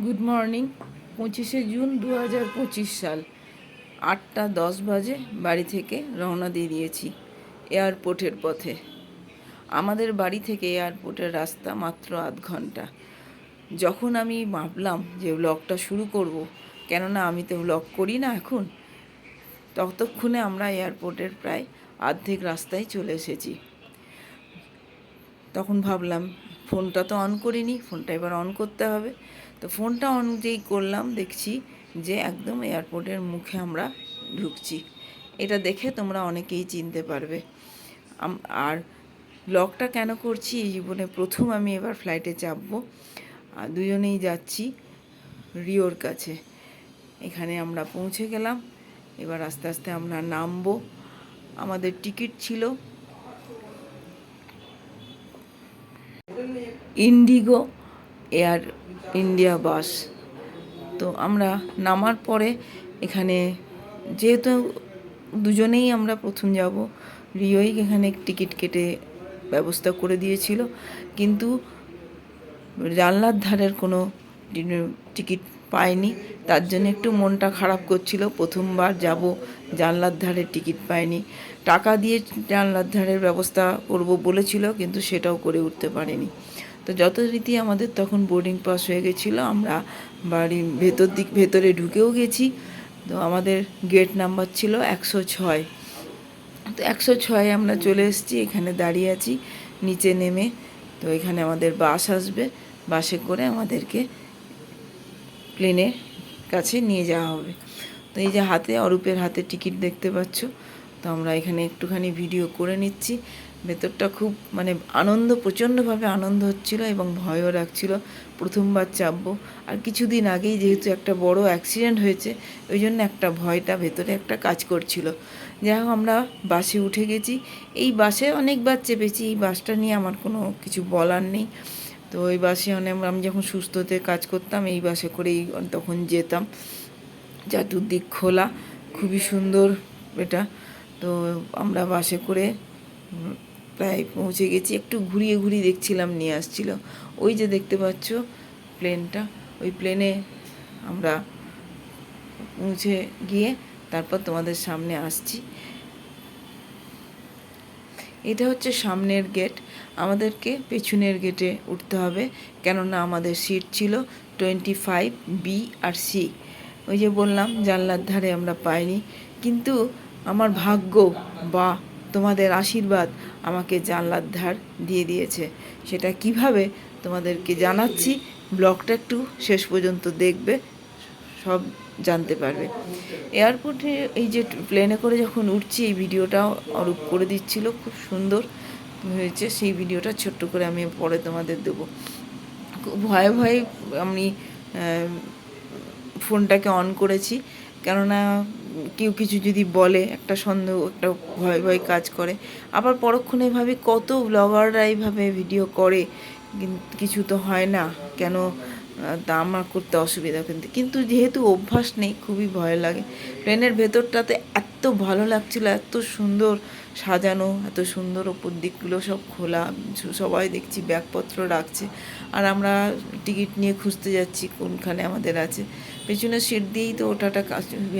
Good morning, পঁচিশে June দু হাজার পঁচিশ সাল। আটটা দশ বাজে, বাড়ি থেকে রওনা দিয়ে দিয়েছি এয়ারপোর্টের পথে। আমাদের বাড়ি থেকে এয়ারপোর্টের রাস্তা মাত্র আধ ঘণ্টা। যখন আমি ভাবলাম যে ব্লগটা শুরু করব, কেননা আমি তো ব্লগ করি না এখন, ততক্ষণে আমরা এয়ারপোর্টের প্রায় অর্ধেক রাস্তায় চলে এসেছি। তখন ভাবলাম ফোনটা তো অন করিনি, ফোনটা এবার অন করতে হবে। তো ফোনটা অন যেই করলাম, দেখছি যে একদম এয়ারপোর্টের মুখে আমরা ঢুকছি। এটা দেখে তোমরা অনেকেই চিনতে পারবে। আর ব্লগটা কেন করছি? এই জীবনে প্রথম আমি এবার ফ্লাইটে চাপবো। আর দুজনেই যাচ্ছি রিওর কাছে। এখানে আমরা পৌঁছে গেলাম। এবার আস্তে আস্তে আমরা নামবো। আমাদের টিকিট ছিল ইন্ডিগো এয়ার ইন্ডিয়া বাস তো আমরা নামার পরে এখানে যেহেতু দুজনেই আমরা প্রথম যাব, রিওই এখানে টিকিট কেটে ব্যবস্থা করে দিয়েছিল। কিন্তু জানলার ধারের কোনো টিকিট পাইনি তার জন্য একটু মনটা খারাপ করছিল। প্রথমবার যাব, জানলার ধারে টিকিট পাইনি টাকা দিয়ে জানলার ধারের ব্যবস্থা করব বলেছিল, কিন্তু সেটাও করে উঠতে পারেনি। তো যত রীতি আমাদের তখন বোর্ডিং পাস হয়ে গেছিল, আমরা বাড়ির ভেতর দিক, ভেতরে ঢুকেও গেছি। তো আমাদের গেট নাম্বার ছিল একশো ছয়। তো একশো ছয় আমরা চলে এসেছি, এখানে দাঁড়িয়ে আছি, নিচে নেমে। তো এখানে আমাদের বাস আসবে, বাসে করে আমাদেরকে প্লেনের কাছে নিয়ে যাওয়া হবে। তো এই যে হাতে, অরূপের হাতে টিকিট দেখতে পাচ্ছ। তো আমরা এখানে একটুখানি ভিডিও করে নিচ্ছি। ভেতরটা খুব মানে আনন্দ, প্রচণ্ডভাবে আনন্দ হচ্ছিল এবং ভয়ও রাখছিল প্রথমবার চাপবো। আর কিছুদিন আগেই যেহেতু একটা বড় অ্যাক্সিডেন্ট হয়েছে, ওই জন্য একটা ভয়টা ভেতরে একটা কাজ করছিল। যাই হোক, আমরা বাসে উঠে গেছি। এই বাসে অনেকবার চেপেছি, এই বাসটা নিয়ে আমার কোনো কিছু বলার নেই। তো ওই বাসে অনেক আমি যখন সুস্থতে কাজ করতাম, এই বাসে করেই তখন যেতাম। চাতুর্দিক খোলা, খুবই সুন্দর এটা। তো আমরা বাসে করে প্রায় পৌঁছে গেছি। একটু ঘুরিয়ে ঘুরিয়ে দেখছিলাম, নিয়ে আসছিল। ওই যে দেখতে পাচ্ছ প্লেনটা, ওই প্লেনে আমরা পৌঁছে গিয়ে তারপর তোমাদের সামনে আসছি। এটা হচ্ছে সামনের গেট। আমাদেরকে পেছনের গেটে উঠতে হবে, কেননা আমাদের সিট ছিল টোয়েন্টি ফাইভ বি আর সি। ওই যে বললাম, জানলার ধারে আমরা পাইনি। কিন্তু আমার ভাগ্য, বা তোমাদের আশীর্বাদ আমাকে জানলার ধার দিয়ে দিয়েছে। সেটা কীভাবে তোমাদেরকে জানাচ্ছি, ব্লগটা একটু শেষ পর্যন্ত দেখবে, সব জানতে পারবে। এয়ারপোর্টে এই যে প্লেনে করে যখন উঠছি, এই ভিডিওটা অরূপ করে দিচ্ছিল, খুব সুন্দর হয়েছে। সেই ভিডিওটা ছোট্ট করে আমি পরে তোমাদের দেবো। খুব ভয়ে ভয়ে আমি ফোনটাকে অন করেছি। কেননা কেউ কিছু যদি বলে, একটা সন্দেহ, একটা ভয় ভয় কাজ করে। আবার পরক্ষণে ভাবি কত ব্লগাররা এইভাবে ভিডিও করে কিছু তো হয় না। কেন তা আমার করতে অসুবিধা কিন্তু কিন্তু যেহেতু অভ্যাস নেই, খুবই ভয় লাগে। প্লেনের ভেতরটাতে এত ভালো লাগছিল, এত সুন্দর সাজানো, এত সুন্দর ওপর দিকগুলো সব খোলা, সবাই দেখছি, ব্যাগপত্র রাখছে। আর আমরা টিকিট নিয়ে খুঁজতে যাচ্ছি কোনখানে আমাদের আছে। পেছনের সিট দিয়েই তো ওঠাটা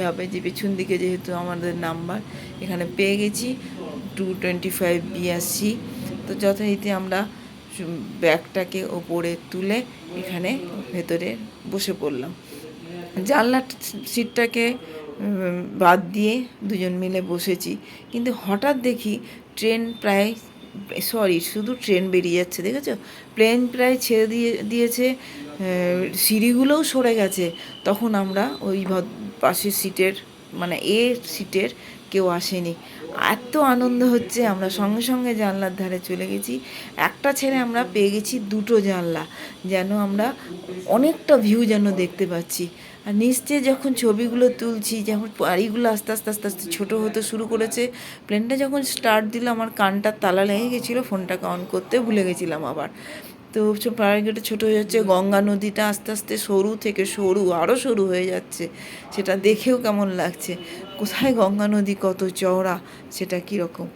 হবে যে পেছন দিকে যেহেতু আমাদের নাম্বার, এখানে পেয়ে গেছি টু টোয়েন্টি ফাইভ বিআরসি তো যথারীতি আমরা ব্যাগটাকে ওপরে তুলে এখানে ভেতরে বসে পড়লাম। জানলার সিটটাকে বাদ দিয়ে দুজন মিলে বসেছি। কিন্তু হঠাৎ দেখি ট্রেন প্রায় সরি শুধু ট্রেন বেরিয়ে যাচ্ছে, দেখেছ? প্লেন প্রায় ছেড়ে দিয়ে, দিয়েছে সিঁড়িগুলোও সরে গেছে। তখন আমরা ওই পাশের সিটের মানে এ সিটের কেউ আসেনি। এত আনন্দ হচ্ছে, আমরা সঙ্গে সঙ্গে জানলার ধারে চলে গেছি। একটা ছেড়ে আমরা পেয়ে গেছি দুটো জানলা, যেন আমরা অনেকটা ভিউ যেন দেখতে পাচ্ছি। আর নিচে যখন ছবিগুলো তুলছি যখন বাড়িগুলো আস্তে আস্তে আস্তে আস্তে ছোটো হতে শুরু করেছে, প্লেনটা যখন স্টার্ট দিল, আমার কানটা তালা লেগে গেছিল, ফোনটাকে অন করতে ভুলে গেছিলাম আবার। তো পাড়াগেটে ছোটো হয়ে যাচ্ছে, গঙ্গা নদীটা আস্তে আস্তে সরু থেকে সরু আরও সরু হয়ে যাচ্ছে। সেটা দেখেও কেমন লাগছে? কোথায় গঙ্গা নদী, কত চওড়া, সেটা কীরকম?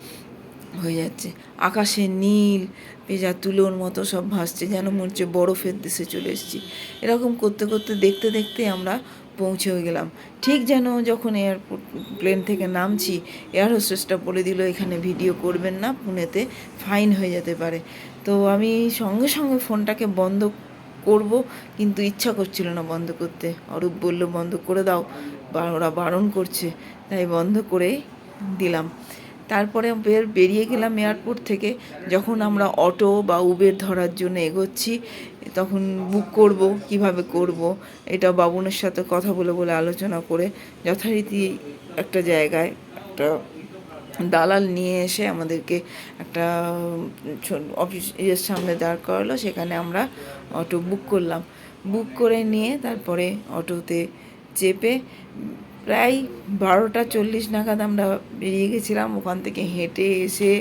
হয়ে যাচ্ছে। আকাশে নীল পেঁজা তুলোর মতো সব ভাসছে, যেন মনে হচ্ছে বরফের দেশে চলে এসেছি। এরকম করতে করতে, দেখতে দেখতে আমরা পৌঁছেও গেলাম। ঠিক যেন যখন এয়ারপোর্ট প্লেন থেকে নামছি এয়ার হোস্টেসটা বলে দিল, এখানে ভিডিও করবেন না, পুনেতে ফাইন হয়ে যেতে পারে। তো আমি সঙ্গে সঙ্গে ফোনটাকে বন্ধ করব, কিন্তু ইচ্ছা করছিল না বন্ধ করতে। অরূপ বলল, বন্ধ করে দাও। বা ওরা বারণ করছে, তাই বন্ধ করেই দিলাম। তারপরে বের, বেরিয়ে গেলাম এয়ারপোর্ট থেকে। যখন আমরা অটো বা উবের ধরার জন্য এগোচ্ছি, তখন বুক করব, কীভাবে করব, এটা বাবুনের সাথে কথা বলে বলে আলোচনা করে যথারীতি একটা জায়গায় একটা দালাল নিয়ে এসে আমাদেরকে একটা অফিস ইয়ের সামনে দাঁড় করালো। সেখানে আমরা অটো বুক করলাম। বুক করে নিয়ে তারপরে অটোতে চেপে প্রায় বারোটা চল্লিশ নাগাদ আমরা বেরিয়ে গেছিলাম। ওখান থেকে হেঁটে এসে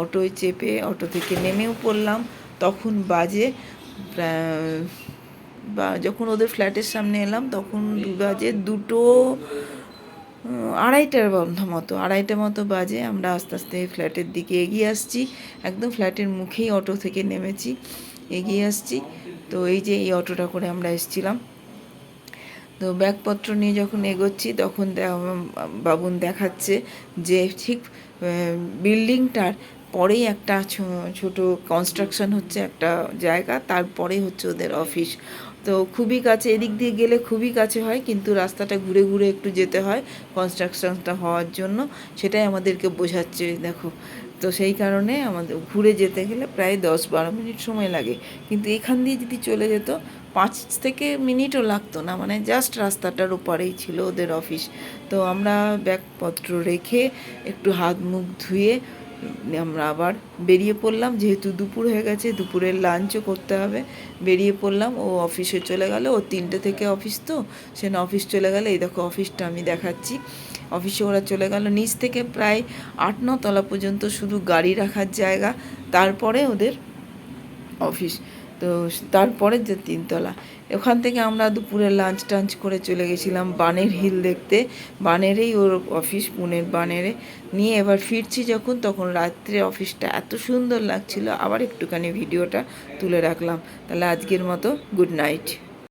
অটোয় চেপে অটো থেকে নেমেও পড়লাম। তখন বাজে বা যখন ওদের ফ্ল্যাটের সামনে এলাম, তখন বাজে দুটো আড়াইটার বন্ধ মতো, আড়াইটা মতো বাজে। আমরা আস্তে আস্তে ফ্ল্যাটের দিকে এগিয়ে আসছি। একদম ফ্ল্যাটের মুখেই অটো থেকে নেমেছি, এগিয়ে আসছি। তো এই যে এই অটোটা করে আমরা এসেছিলাম। তো ব্যাগপত্র নিয়ে যখন এগোচ্ছি, তখন বাবুন দেখাচ্ছে যে ঠিক বিল্ডিংটার পরেই একটা ছোট কনস্ট্রাকশন হচ্ছে একটা জায়গা, তারপরেই হচ্ছে ওদের অফিস তো খুবই কাছে, এদিক দিয়ে গেলে খুবই কাছে হয়, কিন্তু রাস্তাটা ঘুরে ঘুরে একটু যেতে হয় কনস্ট্রাকশনটা হওয়ার জন্য। সেটাই আমাদেরকে বোঝাচ্ছে, দেখো। তো সেই কারণে আমাদের, ঘুরে যেতে গেলে প্রায় দশ বারো মিনিট সময় লাগে। কিন্তু এখান দিয়ে যদি চলে যেত পাঁচ থেকে মিনিটও লাগতো না মানে জাস্ট রাস্তাটার ওপারেই ছিল ওদের অফিস তো আমরা ব্যাগপত্র রেখে একটু হাত মুখ ধুয়ে আমরা আবার বেরিয়ে পড়লাম। যেহেতু দুপুর হয়ে গেছে, দুপুরের লাঞ্চও করতে হবে। বেরিয়ে পড়লাম, ও অফিসে চলে গেল। ও তিনটে থেকে অফিস তো, সে অফিস চলে গেলে, এই দেখো অফিসটা আমি দেখাচ্ছি। অফিসে ওরা চলে গেল নিচ থেকে প্রায় আট, ন তলা পর্যন্ত শুধু গাড়ি রাখার জায়গা, তারপরে ওদের অফিস তো তারপরে যে তিনতলা, ওখান থেকে আমরা দুপুরে লাঞ্চ টাঞ্চ করে চলে গেছিলাম বানের হিল দেখতে। বানেরেই ওর অফিস পুনের বানেরে। নিয়ে এবার ফিরছি যখন, তখন রাত্রে অফিসটা এত সুন্দর লাগছিল। আবার একটুখানি ভিডিওটা তুলে রাখলাম। তাহলে আজকের মতো গুড নাইট